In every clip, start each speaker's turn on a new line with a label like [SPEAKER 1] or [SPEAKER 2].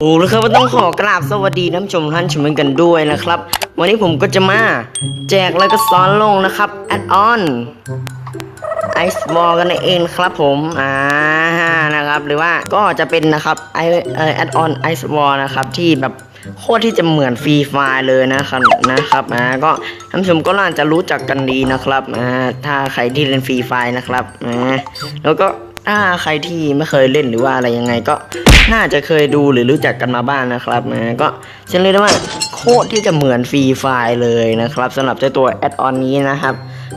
[SPEAKER 1] โอ้แล้วครับก็ต้องขอกราบสวัสดีท่านผู้ชมท่านชมกันด้วยนะครับ วันนี้ผมก็จะมาแจกแล้วก็ซ้อนลงนะครับแอดออนไอซ์บอลกันเองครับผมอ่านะครับหรือว่าก็จะเป็นนะครับไอเออแอดออนไอซ์บอลนะครับที่แบบโคตรที่จะเหมือนฟรีไฟเลยนะครับนะครับอ่าก็ท่านผู้ชมก็น่าจะรู้จักกันดีนะครับอ่าถ้าใครที่เล่นฟรีไฟนะครับอ่าแล้วก็ ถ้าใครที่ไม่เคยเล่นหรือว่าอะไรยังไงก็น่าจะเคยดูหรือรู้จักกันมาบ้างนะครับนะก็ฉันเรียกได้ว่าโคตรที่จะเหมือนฟรีไฟล์เลยนะครับสำหรับเจ้าตัวแอดออนนี้นะครับ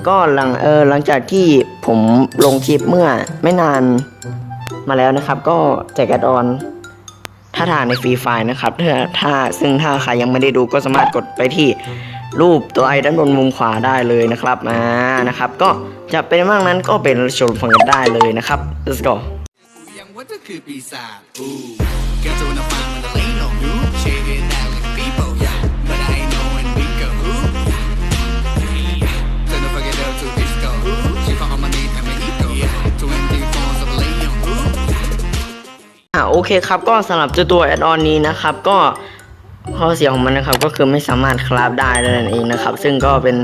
[SPEAKER 1] ก็หลังเออหลังจากที่ผมลงคลิปเมื่อไม่นานมาแล้วนะครับ ก็แจกแอดออนถ้าทางในฟรีไฟล์นะครับถ้าถ้าซึ่งถ้าใครยังไม่ได้ดูก็สามารถกดไปที่ รูปตัวไอด้านบนมุมขวาได้เลยนะครับอ่านะครับ ก็จะเป็นมากนั้นก็เป็นชมฟังกันได้เลยนะครับ let's go
[SPEAKER 2] ยังว่าเธอคือปีศาจอู้ Girl จะ wanna find when the lane on you Shaking out like people yeah But I ain't knowing we go ooh Turn the fucking up to disco She found my need and my ego yeah 24 of a lane on ooh
[SPEAKER 1] อ่าโอเคครับก็สำหรับเจ้าตัวแอดออนนี้นะครับก็ ข้อเสียของมันนะครับก็คือไม่สามารถคราฟได้นั่นเองนะครับ ซึ่งก็เป็น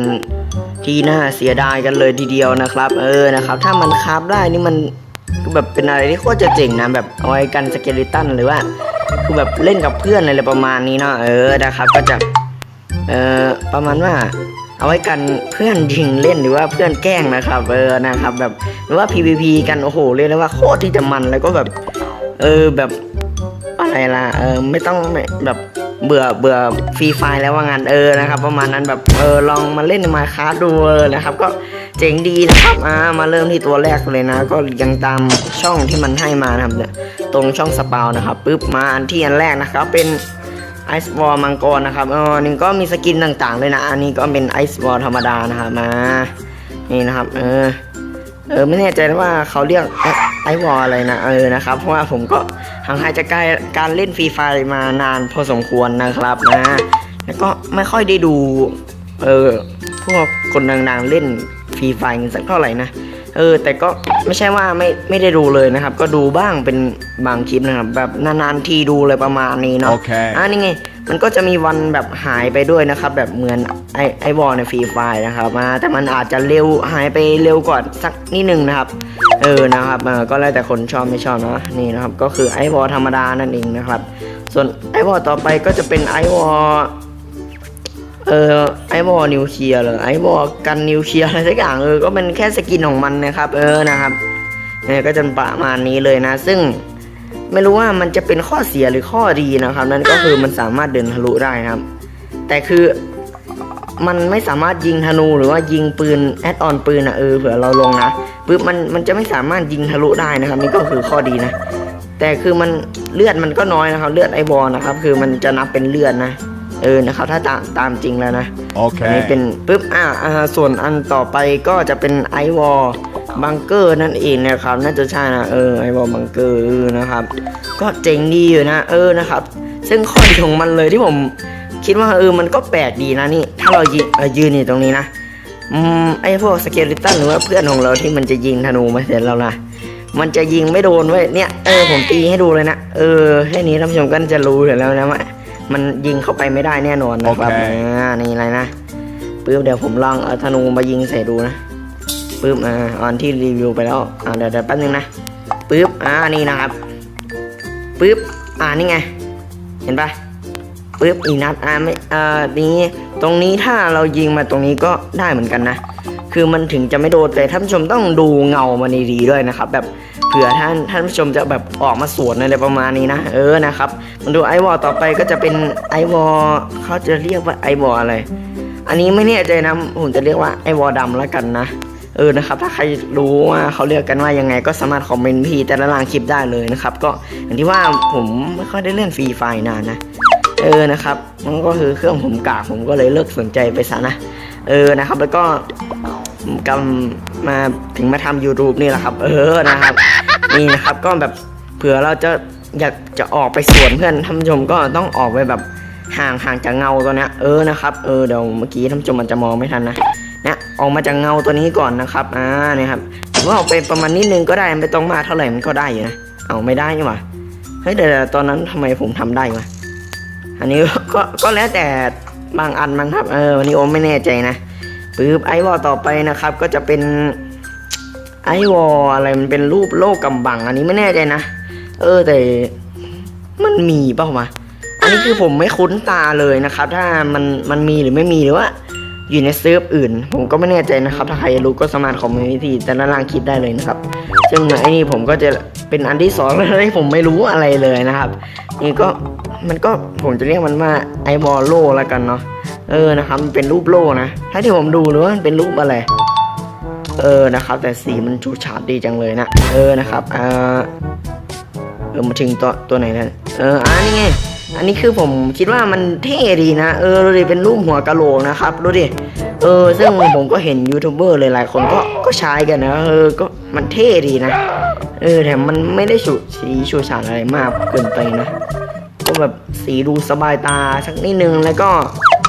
[SPEAKER 1] ที่น่าเสียดายกันเลยทีเดียวนะครับ เออนะครับ ถ้ามันคราฟได้นี่มันแบบเป็นอะไรที่โคตรจะเจ๋งนะแบบเอาไว้กันสเกลิตันหรือว่าคือแบบเล่นกับเพื่อนอะไรประมาณนี้เนาะเออนะครับ ก็จะเออประมาณว่าเอาไว้กันเพื่อนยิงเล่นหรือว่าเพื่อนแกล้งนะครับ เออนะครับ แบบหรือว่า PVP กันโอ้โหเรียกได้ว่าโคตรที่จะมันแล้วก็แบบ เออแบบอะไรล่ะเออไม่ต้องแบบ เบื่อเบื่อฟรีไฟแล้วว่างั้นเออนะครับ ประมาณนั้นแบบเออลองมาเล่นมาคาดูเออนะครับ ก็เจ๋งดีนะครับอ่ามาเริ่มที่ตัวแรกเลยนะ ก็ยังตามช่องที่มันให้มานะครับเนี่ยตรงช่องสปาวนะครับปึ๊บมาอันที่อันแรกนะครับ เป็นไอซ์วอลมังกรนะครับอ๋อนี่ก็มีสกินต่างๆด้วยนะ อันนี้ก็เป็นไอซ์วอลธรรมดานะครับมานี่นะครับ เออเออไม่แน่ใจว่าเขาเรียก ไอวอลอะไรนะเออนะครับเพราะว่าผมก็ห่างหายจากการการเล่นฟรีไฟมานานพอสมควรนะครับนะแล้วก็ไม่ค่อยได้ดูเออพวกคนดังๆเล่นฟรีไฟกันสักเท่าไหร่นะเออแต่ก็ไม่ใช่ว่าไม่ไม่ได้ดูเลยนะครับ ก็ดูบ้างเป็นบางคลิปนะครับ แบบนานๆทีดูเลยประมาณนี้เนาะ
[SPEAKER 3] โอเค
[SPEAKER 1] อ่านี่ไงมันก็จะมีวันแบบหายไปด้วยนะครับ แบบเหมือนไอไอวอลในฟรีไฟนะครับมาแต่มันอาจจะเร็วหายไปเร็วกว่าสักนิดนึงนะครับเออนะครับเออก็แล้วแต่คนชอบไม่ชอบนะนี่นะครับก็คือไอวอลธรรมดานั่นเองนะครับ ส่วนไอวอลต่อไปก็จะเป็นไอวอลเออไอวอลนิวเคลียร์เลยไอวอลกันนิวเคลียร์อะไรสักอย่างเออก็เป็นแค่สกินของมันนะครับเออนะครับเนี่ยก็จะประมาณนี้เลยนะ ซึ่งไม่รู้ว่ามันจะเป็นข้อเสียหรือข้อดีนะครับ นั่นก็คือมันสามารถเดินทะลุได้นะครับ แต่คือ มันไม่สามารถยิงธนูหรือว่ายิงปืนแอดออนปืนนะเออเผื่อเราลงนะปุ๊บมันมันจะไม่สามารถยิงทะลุได้นะครับ นี่ก็คือข้อดีนะ แต่คือมันเลือดมันก็น้อยนะครับ เลือดไอบอลนะครับ คือมันจะนับเป็นเลือดนะเออนะครับถ้าตามตามจริงแล้วนะอันนี้
[SPEAKER 3] Okay.
[SPEAKER 1] เป็นปุ๊บอ่าอ่าส่วนอันต่อไปก็จะเป็นไอวอลบังเกอร์นั่นเองนะครับ น่าจะใช่นะเออไอวอลบังเกอร์นะครับ ก็เจ๋งดีอยู่นะ เออนะครับ ซึ่งข้อดีของมันเลยที่ผม คิดว่าเออมันก็แปลกดีนะนี่ ถ้าเรายืนเออยืนอยู่ตรงนี้นะอืมไอพวกสเกลิตันหรือว่าเพื่อนของเราที่มันจะยิงธนูมาเสร็จแล้วนะมันจะยิงไม่โดนเว้ยเนี่ยเออผมตีให้ดูเลยนะเออแค่นี้ท่านผู้ชมก็จะรู้อยู่แล้วนะว่ามันยิงเข้าไปไม่ได้แน่นอนนะครับ
[SPEAKER 3] โอเค
[SPEAKER 1] อ่านี่อะไรนะปึ๊บเดี๋ยวผมลองเอาธนูมายิงใส่ดูนะปึ๊บอ่าออนที่รีวิวไปแล้วอ่าเดี๋ยวเดี๋ยวแป๊บนึงนะปึ๊บอ่านี่นะครับปึ๊บอ่านี่ไง เห็นปะ ปึ๊บอีกนัดอ่าไม่อ่านี้ตรงนี้ถ้าเรายิงมาตรงนี้ก็ได้เหมือนกันนะ คือมันถึงจะไม่โดนแต่ท่านผู้ชมต้องดูเงามันดีๆด้วยนะครับ แบบเผื่อท่านท่านผู้ชมจะแบบออกมาสวนอะไรประมาณนี้นะเออนะครับมาดูไอวอลต่อไปก็จะเป็นไอวอลเขาจะเรียกว่าไอวอลอะไรอันนี้ไม่แน่ใจนะผมจะเรียกว่าไอวอลดำแล้วกันนะเออนะครับถ้าใครรู้ว่าเขาเรียกกันว่ายังไงก็สามารถคอมเมนต์พี่แต่ละล่างคลิปได้เลยนะครับ ก็อย่างที่ว่าผมไม่ค่อยได้เล่นฟรีไฟนานนะ เออนะครับ มันก็คือเครื่องผมกากผมก็เลยเลิกสนใจไปซะนะ เออนะครับ แล้วก็กำมาถึงมาทำ YouTube นี่แหละครับ เออนะครับ นี่นะครับก็แบบเผื่อเราจะอยากจะออกไปสวนเพื่อนท่านผู้ชมก็ต้องออกไปแบบห่างห่างจากเงาตัวนี้เออนะครับเออเดี๋ยวเมื่อกี้ท่านผู้ชมมันจะมองไม่ทันนะนี่ยออกมาจากเงาตัวนี้ก่อนนะครับอ่าเนี่ยครับถือว่าออกไปประมาณนิดนึงก็ได้ไม่ต้องมาเท่าไหร่มันก็ได้อยู่นะเอาไม่ได้นี่หว่าฮ้ยแต่ตอนนั้นทำไมผมทำได้วะ อันนี้ก็ก็แล้วแต่บางอันมั้งครับ เออวันนี้โอมไม่แน่ใจนะปึ๊บไอวอลต่อไปนะครับ ก็จะเป็นไอวอลอะไรมันเป็นรูปโลกกำบัง อันนี้ไม่แน่ใจนะเออแต่มันมีเปล่าวะอันนี้คือผมไม่คุ้นตาเลยนะครับ ถ้ามันมันมีหรือไม่มีหรือว่า อยู่ในเซิร์ฟอื่น ผมก็ไม่แน่ใจนะครับ ถ้าใครรู้ก็สามารถคอมเมนต์ที่แต่ละล่างคลิปได้เลยนะครับ ซึ่งไอ้นี่ผมก็จะเป็นอันที่สองแล้วที่ผมไม่รู้อะไรเลยนะครับ นี่ก็มันก็ผมจะเรียกมันว่าไอบอลโลแล้วกันเนาะเออนะครับมันเป็นรูปโลนะถ้าที่ผมดูหรือว่ามันเป็นรูปอะไรเออนะครับ แต่สีมันชูชาดดีจังเลยนะเออนะครับเออเออมาถึงตัวตัวไหนแล้วเอออันนี้ไง อันนี้คือผมคิดว่ามันเท่ดีนะ เออดูดิเป็นรูปหัวกะโหลกนะครับดูดิ เออ ซึ่งผมก็เห็นยูทูบเบอร์หลายๆคนก็ก็ใช้กันนะ เออ ก็มันเท่ดีนะ เออแต่มันไม่ได้ฉูดสีชูชาดอะไรมากเกินไปนะ ก็แบบสีดูสบายตาสักนิดนึงแล้วก็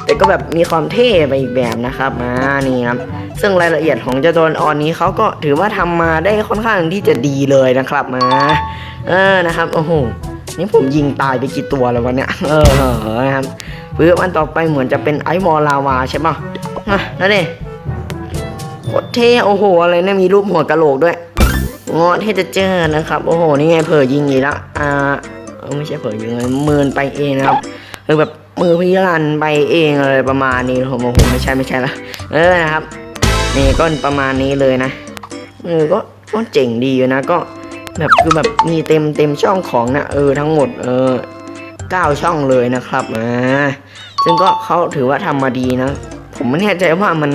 [SPEAKER 1] แต่ก็แบบมีความเท่ไปอีกแบบนะครับอ่านี่ครับ ซึ่งรายละเอียดของเจ้าตัวออนนี้เขาก็ถือว่าทำมาได้ค่อนข้างที่จะดีเลยนะครับมา เออนะครับ โอ้โห นี่ผมยิงตายไปกี่ตัวแล้ววันเนี้ยเออนะครับปื้ออันต่อไปเหมือนจะเป็นไอวอลาวาใช่ป่ะอะนั่นเองโคตรเท่โอ้โห อะไรเนี่ยมีรูปหัวกะโหลกด้วยงอเท่จะเจอนะครับ โอ้โห นี่ไงเผยยิงอีกแล้วอ่าไม่ใช่เผยยิงเลยมืนไปเองนะครับคือแบบมือพิรันไปเองอะไรประมาณนี้ผมโอ้โหไม่ใช่ไม่ใช่ละเออนะครับนี่ก็ประมาณนี้เลยนะเออก็ก็เจ๋งดีอยู่นะก็ แบบคือแบบมีเต็มเต็มช่องของนะเออทั้งหมดเออเก้าช่องเลยนะครับอ่าซึ่งก็เขาถือว่าทำมาดีนะ ผมไม่แน่ใจว่ามัน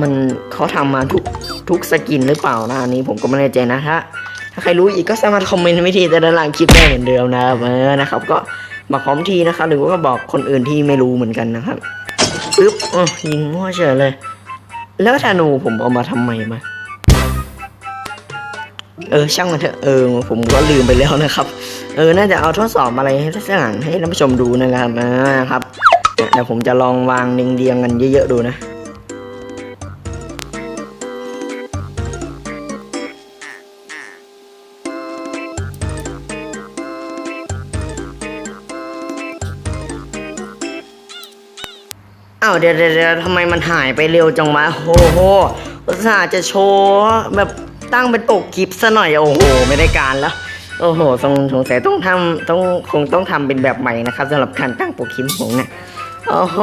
[SPEAKER 1] มันเขาทำมาทุกทุกสกินหรือเปล่านะอันนี้ผมก็ไม่แน่ใจนะถ้าถ้าใครรู้อีกก็สามารถคอมเมนต์วิธีแต่ละหลังคลิปได้เหมือนเดิมนะครับเออนะครับ ก็บอกพร้อมทีนะครับ หรือว่าก็บอกคนอื่นที่ไม่รู้เหมือนกันนะครับปึ๊บอ๋อยิงมั่วเฉยเลย แล้วธนูผมเอามาทำไมมา เออช่างมันเถอะเออผมก็ลืมไปแล้วนะครับ เออน่าจะเอาทดสอบอะไรให้ท่านให้ท่านผู้ชมดูนะครับอ่าครับเดี๋ยวผมจะลองวางเรียงๆกันเยอะๆดูนะอ้าวเดี๋ยวเดี๋ยวเดี๋ยวทำไมมันหายไปเร็วจังวะโอ้โหอุตส่าห์จะโชว์แบบ ตั้งเป็นปกคลิปซะหน่อยโอ้โหไม่ได้การแล้วโอ้โหสงสงสัยต้องทำต้องคงต้องทำเป็นแบบใหม่นะครับสำหรับการตั้งปกคลิปผมเนี่ยโอ้โห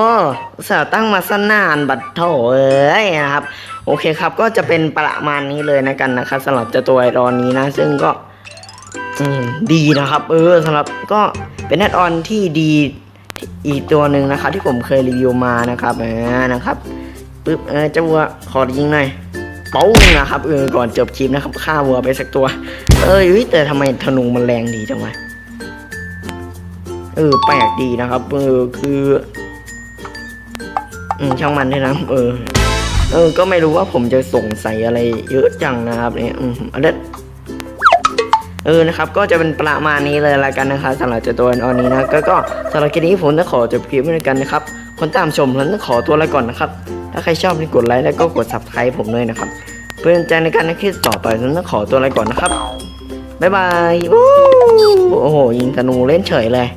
[SPEAKER 1] สาห์ตั้งมาสนานบัดโถเอ้ยนะครับ โอเคครับก็จะเป็นประมาณนี้เลยนะกันนะครับสำหรับเจ้าตัวไอรอนนี้นะ ซึ่งก็อดีนะครับ เออสำหรับก็เป็นแอดออนที่ดีอีกตัวหนึ่งนะครับที่ผมเคยรีวิวมานะครับเออนะครับปึ๊บเออเจ้าวัวขอยิงหน่อย ป้งนะครับเออก่อนจบคลิปนะครับฆ่าวัวไปสักตัว เอ้ยแต่ทำไมธนูมันแรงดีจังวะเออแปลกดีนะครับ เออคืออืมช่างมันด้วยนะเออ เออ ก็ไม่รู้ว่าผมจะสงสัยอะไรเยอะจังนะครับเนี่ยอืมอันนเออนะครับ ก็จะเป็นประมาณนี้เลยละกันนะครับสำหรับเจ้าตัวออนนี้นะก็ก็สำหรับคลิปนี้ผมจะขอจบคลิปไว้ด้วยกันนะครับคนตามชมแล้วต้องขอตัวลาก่อนนะครับ ถ้าใครชอบก็กดไลค์แล้วก็กด subscribe ผมด้วยนะครับ เพื่อนใจในการในคลิปต่อไปฉันต้องขอตัวลาก่อนนะครับ บ๊ายบาย โอ้โห ยิงธนูเล่นเฉยเลย